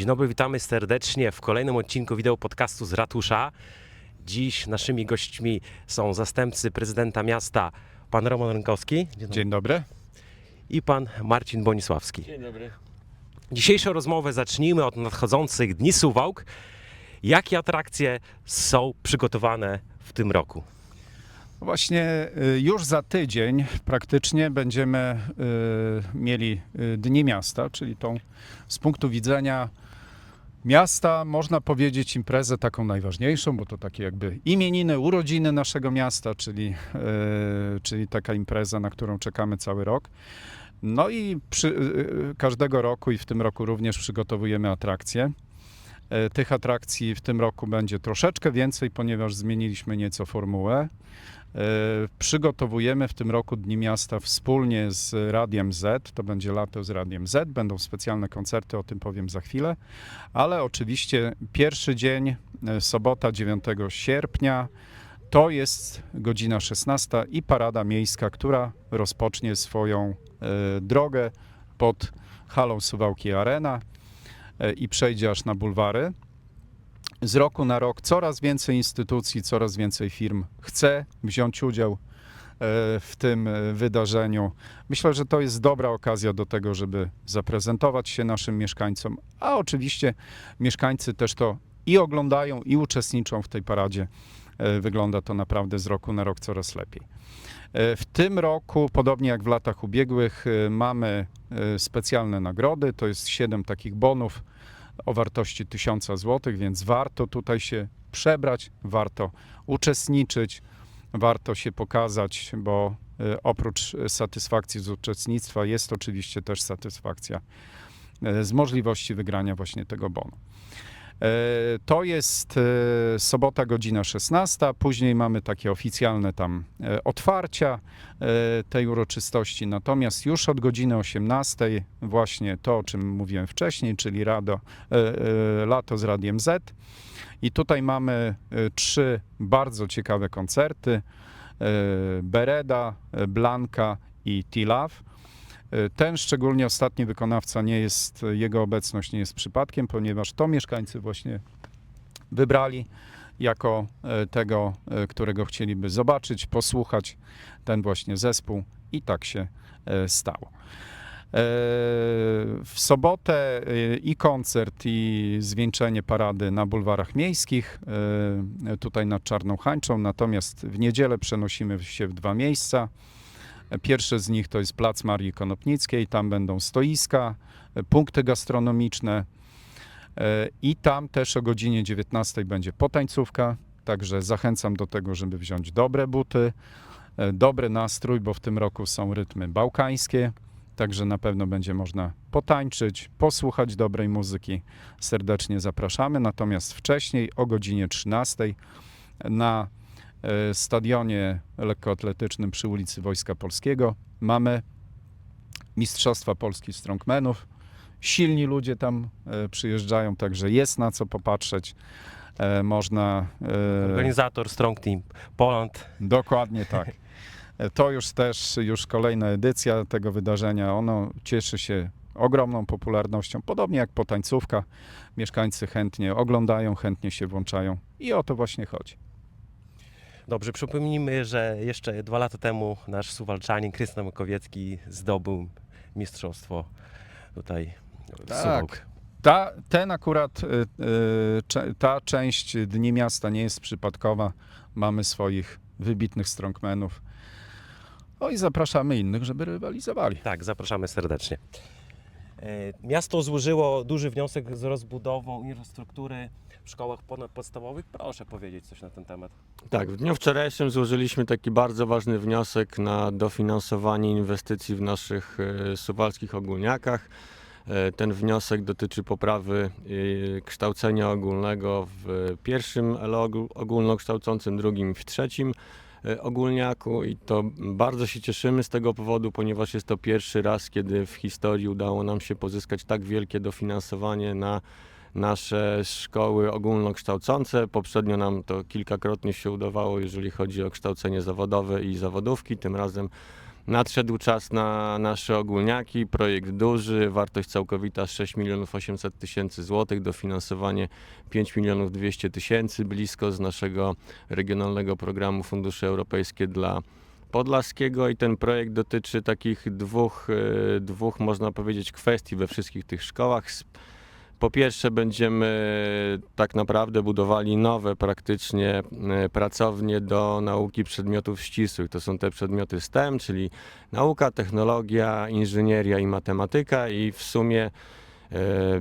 Dzień dobry, witamy serdecznie w kolejnym odcinku wideo podcastu z Ratusza. Dziś naszymi gośćmi są zastępcy prezydenta miasta, pan Roman Rynkowski Dzień dobry. Dzień dobry. i pan Marcin Bonisławski. Dzień dobry. Dzisiejszą rozmowę zacznijmy od nadchodzących Dni Suwałk. Jakie atrakcje są przygotowane w tym roku? Właśnie y, już za tydzień praktycznie będziemy y, mieli y, Dni Miasta, czyli tą z punktu widzenia miasta, można powiedzieć, imprezę taką najważniejszą, bo to takie jakby imieniny, urodziny naszego miasta, czyli, y, czyli taka impreza, na którą czekamy cały rok. No i przy, y, y, każdego roku i w tym roku również przygotowujemy atrakcje. E, Tych atrakcji w tym roku będzie troszeczkę więcej, ponieważ zmieniliśmy nieco formułę. E, Przygotowujemy w tym roku Dni Miasta wspólnie z Radiem Z. To będzie lato z Radiem Z. Będą specjalne koncerty, o tym powiem za chwilę. Ale oczywiście pierwszy dzień, e, sobota 9 sierpnia, to jest godzina 16 i parada miejska, która rozpocznie swoją drogę pod halą Suwałki Arena i przejdzie aż na bulwary. Z roku na rok coraz więcej instytucji, coraz więcej firm chce wziąć udział e, w tym e, wydarzeniu. Myślę, że to jest dobra okazja do tego, żeby zaprezentować się naszym mieszkańcom, a oczywiście mieszkańcy też to i oglądają, i uczestniczą w tej paradzie. E, Wygląda to naprawdę z roku na rok coraz lepiej. E, W tym roku, podobnie jak w latach ubiegłych, e, mamy e, specjalne nagrody. To jest 7 takich bonów o wartości 1000 zł, więc warto tutaj się przebrać, warto uczestniczyć, warto się pokazać, bo oprócz satysfakcji z uczestnictwa jest oczywiście też satysfakcja z możliwości wygrania właśnie tego bonu. E, To jest e, sobota godzina 16, później mamy takie oficjalne tam e, otwarcia tej uroczystości, natomiast już od godziny 18 właśnie to, o czym mówiłem wcześniej, czyli Rado, lato z Radiem Z. I tutaj mamy trzy bardzo ciekawe koncerty. Bereda, Blanka i T-Love. E, Ten szczególnie ostatni wykonawca nie jest, jego obecność nie jest przypadkiem, ponieważ to mieszkańcy właśnie wybrali jako e, tego, e, którego chcieliby zobaczyć, posłuchać ten właśnie zespół i tak się e, stało. E, W sobotę e, i koncert, i zwieńczenie parady na bulwarach miejskich, e, tutaj nad Czarną Hańczą, natomiast w niedzielę przenosimy się w dwa miejsca. Pierwsze z nich to jest Plac Marii Konopnickiej, tam będą stoiska, e, punkty gastronomiczne e, i tam też o godzinie 19 będzie potańcówka, także zachęcam do tego, żeby wziąć dobre buty, e, dobry nastrój, bo w tym roku są rytmy bałkańskie, także na pewno będzie można potańczyć, posłuchać dobrej muzyki. Serdecznie zapraszamy, natomiast wcześniej o godzinie 13 na stadionie lekkoatletycznym przy ulicy Wojska Polskiego mamy Mistrzostwa Polski Strongmenów. Silni ludzie tam e, przyjeżdżają, także jest na co popatrzeć. E, Można. e, Organizator Strong Team Poland. Dokładnie tak. E, To już też już kolejna edycja tego wydarzenia. Ono cieszy się ogromną popularnością, podobnie jak potańcówka. Mieszkańcy chętnie oglądają, chętnie się włączają i o to właśnie chodzi. Dobrze, przypomnijmy, że jeszcze dwa lata temu nasz suwalczanin Krystian Makowiecki zdobył mistrzostwo tutaj w Tak. Suwałk. Ta, ten akurat, y, y, ta część Dni Miasta nie jest przypadkowa. Mamy swoich wybitnych strongmenów. O i zapraszamy innych, żeby rywalizowali. Tak, zapraszamy serdecznie. E, Miasto złożyło duży wniosek z rozbudową infrastruktury w szkołach ponadpodstawowych. Proszę powiedzieć coś na ten temat. Tak, w dniu wczorajszym złożyliśmy taki bardzo ważny wniosek na dofinansowanie inwestycji w naszych e, suwalskich ogólniakach. E, Ten wniosek dotyczy poprawy kształcenia ogólnego w pierwszym LO ogól- ogólnokształcącym, drugim i w trzecim ogólniaku i to bardzo się cieszymy z tego powodu, ponieważ jest to pierwszy raz, kiedy w historii udało nam się pozyskać tak wielkie dofinansowanie na nasze szkoły ogólnokształcące. Poprzednio nam to kilkakrotnie się udawało, jeżeli chodzi o kształcenie zawodowe i zawodówki. Tym razem Nadszedł czas na nasze ogólniaki, projekt duży, wartość całkowita 6 milionów 800 tysięcy złotych, dofinansowanie 5 milionów 200 tysięcy blisko z naszego regionalnego programu Fundusze Europejskie dla Podlaskiego i ten projekt dotyczy takich dwóch, e, dwóch można powiedzieć kwestii we wszystkich tych szkołach. Po pierwsze będziemy tak naprawdę budowali nowe praktycznie e, pracownie do nauki przedmiotów ścisłych. To są te przedmioty STEM, czyli nauka, technologia, inżynieria i matematyka i w sumie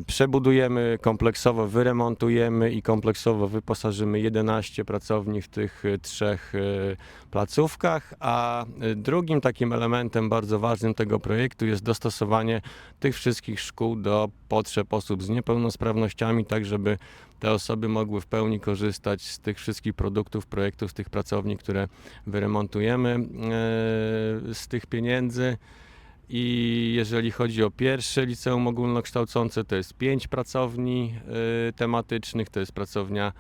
przebudujemy kompleksowo, wyremontujemy i kompleksowo wyposażymy 11 pracowni w tych e, trzech e, placówkach, a e, drugim takim elementem bardzo ważnym tego projektu jest dostosowanie tych wszystkich szkół do potrzeb osób z niepełnosprawnościami, tak żeby te osoby mogły w pełni korzystać z tych wszystkich produktów, projektów, z tych pracowni, które wyremontujemy e, z tych pieniędzy. I jeżeli chodzi o pierwsze liceum ogólnokształcące, to jest pięć pracowni y, tematycznych. To jest pracownia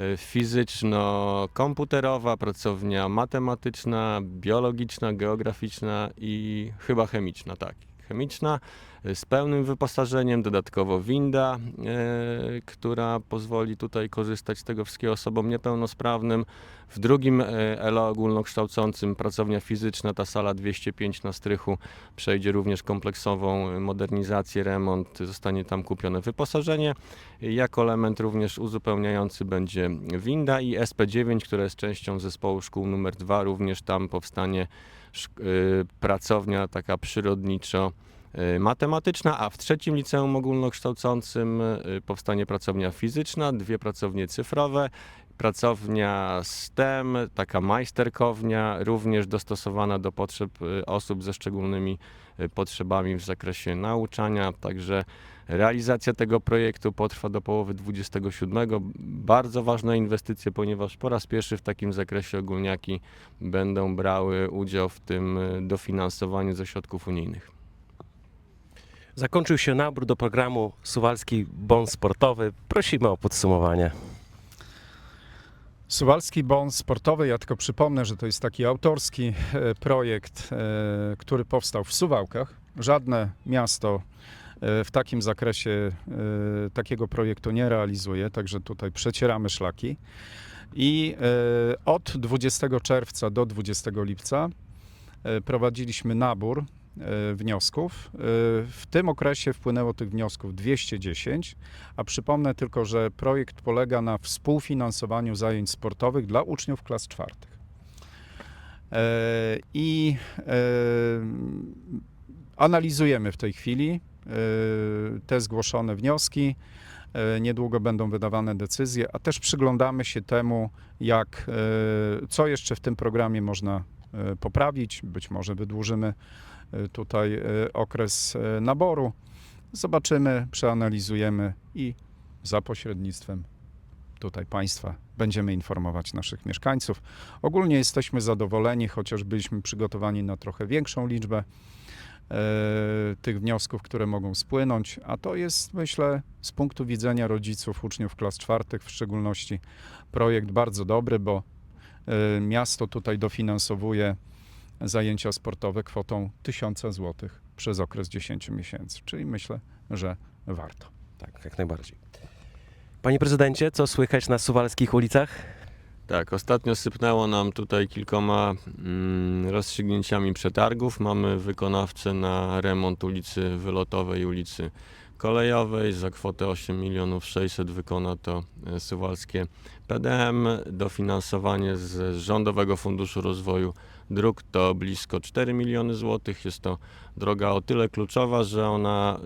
y, fizyczno-komputerowa, pracownia matematyczna, biologiczna, geograficzna i chyba chemiczna, tak. Chemiczna y, z pełnym wyposażeniem, dodatkowo winda, y, która pozwoli tutaj korzystać z tego wszystkiego osobom niepełnosprawnym. W drugim y, ELO ogólnokształcącym pracownia fizyczna, ta sala 205 na strychu przejdzie również kompleksową modernizację, remont, zostanie tam kupione wyposażenie. Jako element również uzupełniający będzie winda i SP9, która jest częścią zespołu szkół numer 2, również tam powstanie y, pracownia taka przyrodniczo y, matematyczna, a w trzecim liceum ogólnokształcącym y, powstanie pracownia fizyczna, dwie pracownie cyfrowe, pracownia STEM, taka majsterkownia, również dostosowana do potrzeb y, osób ze szczególnymi y, potrzebami w zakresie nauczania, także realizacja tego projektu potrwa do połowy 27. Bardzo ważna inwestycja, ponieważ po raz pierwszy w takim zakresie ogólniaki będą brały udział w tym y, dofinansowaniu ze środków unijnych. Zakończył się nabór do programu Suwalski Bon Sportowy. Prosimy o podsumowanie. Suwalski Bon Sportowy, ja tylko przypomnę, że to jest taki autorski e, projekt, e, który powstał w Suwałkach. Żadne miasto e, w takim zakresie e, takiego projektu nie realizuje, także tutaj przecieramy szlaki. I e, od 20 czerwca do 20 lipca e, prowadziliśmy nabór wniosków. W tym okresie wpłynęło tych wniosków 210, a przypomnę tylko, że projekt polega na współfinansowaniu zajęć sportowych dla uczniów klas czwartych. I analizujemy w tej chwili te zgłoszone wnioski. E, Niedługo będą wydawane decyzje, a też przyglądamy się temu, jak, e, co jeszcze w tym programie można poprawić. Być może wydłużymy tutaj okres naboru. Zobaczymy, przeanalizujemy i za pośrednictwem tutaj państwa będziemy informować naszych mieszkańców. Ogólnie jesteśmy zadowoleni, chociaż byliśmy przygotowani na trochę większą liczbę tych wniosków, które mogą spłynąć, a to jest, myślę, z punktu widzenia rodziców, uczniów klas czwartych w szczególności, projekt bardzo dobry, bo e, miasto tutaj dofinansowuje zajęcia sportowe kwotą 1000 zł przez okres 10 miesięcy, czyli myślę, że warto. Tak, jak najbardziej. Panie prezydencie, co słychać na suwalskich ulicach? Tak, ostatnio sypnęło nam tutaj kilkoma mm, rozstrzygnięciami przetargów. Mamy wykonawcę na remont ulicy Wylotowej ulicy Kolejowej. Za kwotę 8 milionów 600 wykona to e, Suwalskie PDM. Dofinansowanie z Rządowego Funduszu Rozwoju Dróg to blisko 4 miliony złotych. Jest to droga o tyle kluczowa, że ona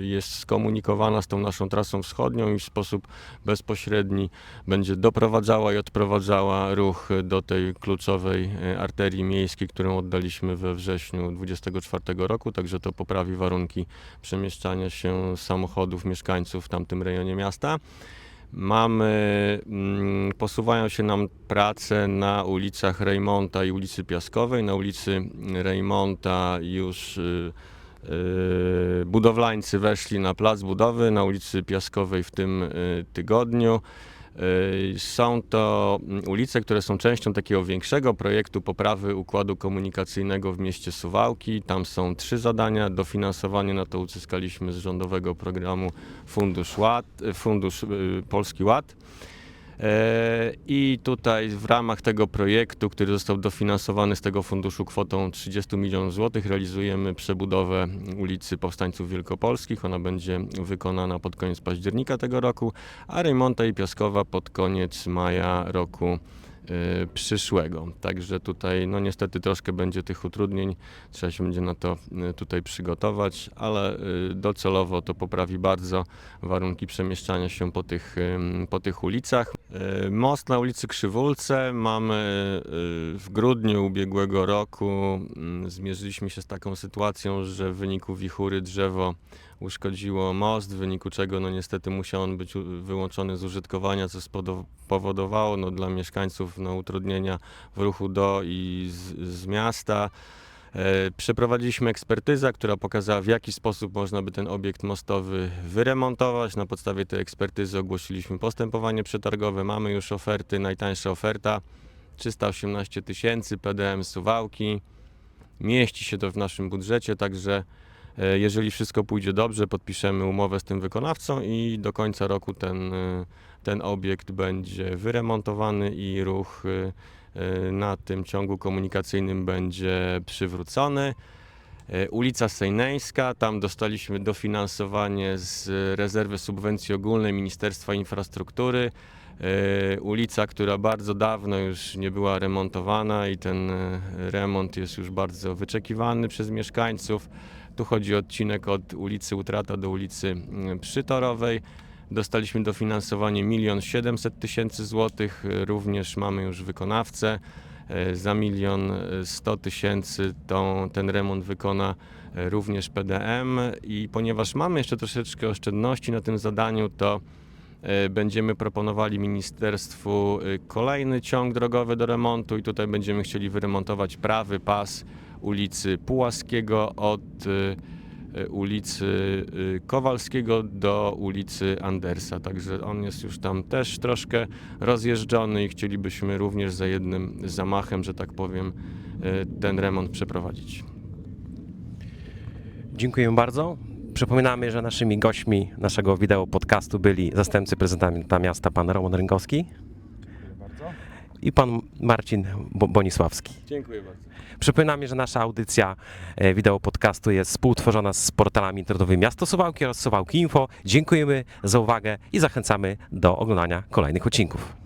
y, jest skomunikowana z tą naszą trasą wschodnią i w sposób bezpośredni będzie doprowadzała i odprowadzała ruch do tej kluczowej e, arterii miejskiej, którą oddaliśmy we wrześniu 2024 roku, także to poprawi warunki przemieszczania się samochodów mieszkańców w tamtym rejonie miasta. Mamy, mm, posuwają się nam prace na ulicach Rejmonta i ulicy Piaskowej. Na ulicy Rejmonta już y, y, budowlańcy weszli na plac budowy, na ulicy Piaskowej w tym y, tygodniu. Y, Są to mm, ulice, które są częścią takiego większego projektu poprawy układu komunikacyjnego w mieście Suwałki. Tam są trzy zadania. Dofinansowanie na to uzyskaliśmy z rządowego programu Fundusz, Ład, Fundusz y, Polski Ład. E, I tutaj w ramach tego projektu, który został dofinansowany z tego funduszu kwotą 30 milionów złotych, realizujemy przebudowę ulicy Powstańców Wielkopolskich. Ona będzie wykonana pod koniec października tego roku, a Rejmonta i Piaskowa pod koniec maja roku przyszłego. Także tutaj no niestety troszkę będzie tych utrudnień, trzeba się będzie na to e, tutaj przygotować, ale e, docelowo to poprawi bardzo warunki przemieszczania się po tych, po tych ulicach. Most na ulicy Krzywulce mamy w grudniu ubiegłego roku. mm, Zmierzyliśmy się z taką sytuacją, że w wyniku wichury drzewo uszkodziło most, w wyniku czego no niestety musiał on być wyłączony z użytkowania, co spowodowało no, dla mieszkańców no, utrudnienia w ruchu do i z, z miasta. E, Przeprowadziliśmy ekspertyzę, która pokazała w jaki sposób można by ten obiekt mostowy wyremontować. Na podstawie tej ekspertyzy ogłosiliśmy postępowanie przetargowe. Mamy już oferty. Najtańsza oferta 318 tysięcy PDM Suwałki. Mieści się to w naszym budżecie, także jeżeli wszystko pójdzie dobrze, podpiszemy umowę z tym wykonawcą i do końca roku ten, e, ten obiekt będzie wyremontowany i ruch e, e, na tym ciągu komunikacyjnym będzie przywrócony. E, Ulica Sejneńska, tam dostaliśmy dofinansowanie z rezerwy subwencji ogólnej Ministerstwa Infrastruktury. E, Ulica, która bardzo dawno już nie była remontowana i ten e, remont jest już bardzo wyczekiwany przez mieszkańców. Tu chodzi o odcinek od ulicy Utrata do ulicy mm, Przytorowej. Dostaliśmy dofinansowanie 1 700 tysięcy złotych. E, Również mamy już wykonawcę. E, Za milion e, 100 tysięcy tą- ten remont wykona e, również PDM i ponieważ mamy jeszcze troszeczkę oszczędności na tym zadaniu, to e, będziemy proponowali ministerstwu e, kolejny ciąg drogowy do remontu i tutaj będziemy chcieli wyremontować prawy pas ulicy Pułaskiego od e, e, ulicy e, Kowalskiego do ulicy Andersa. Także on jest już tam też troszkę rozjeżdżony i chcielibyśmy również za jednym zamachem, że tak powiem, ten remont przeprowadzić. Dziękujemy bardzo. Przypominamy, że naszymi gośćmi naszego wideo podcastu byli zastępcy prezydenta miasta pan Roman Rynkowski i pan Marcin Bo- Bonisławski. Dziękuję bardzo. Przypominamy, że nasza audycja e, wideo podcastu jest współtworzona z portalami internetowymi Miasto Suwałki oraz Suwałki Info. Dziękujemy za uwagę i zachęcamy do oglądania kolejnych odcinków.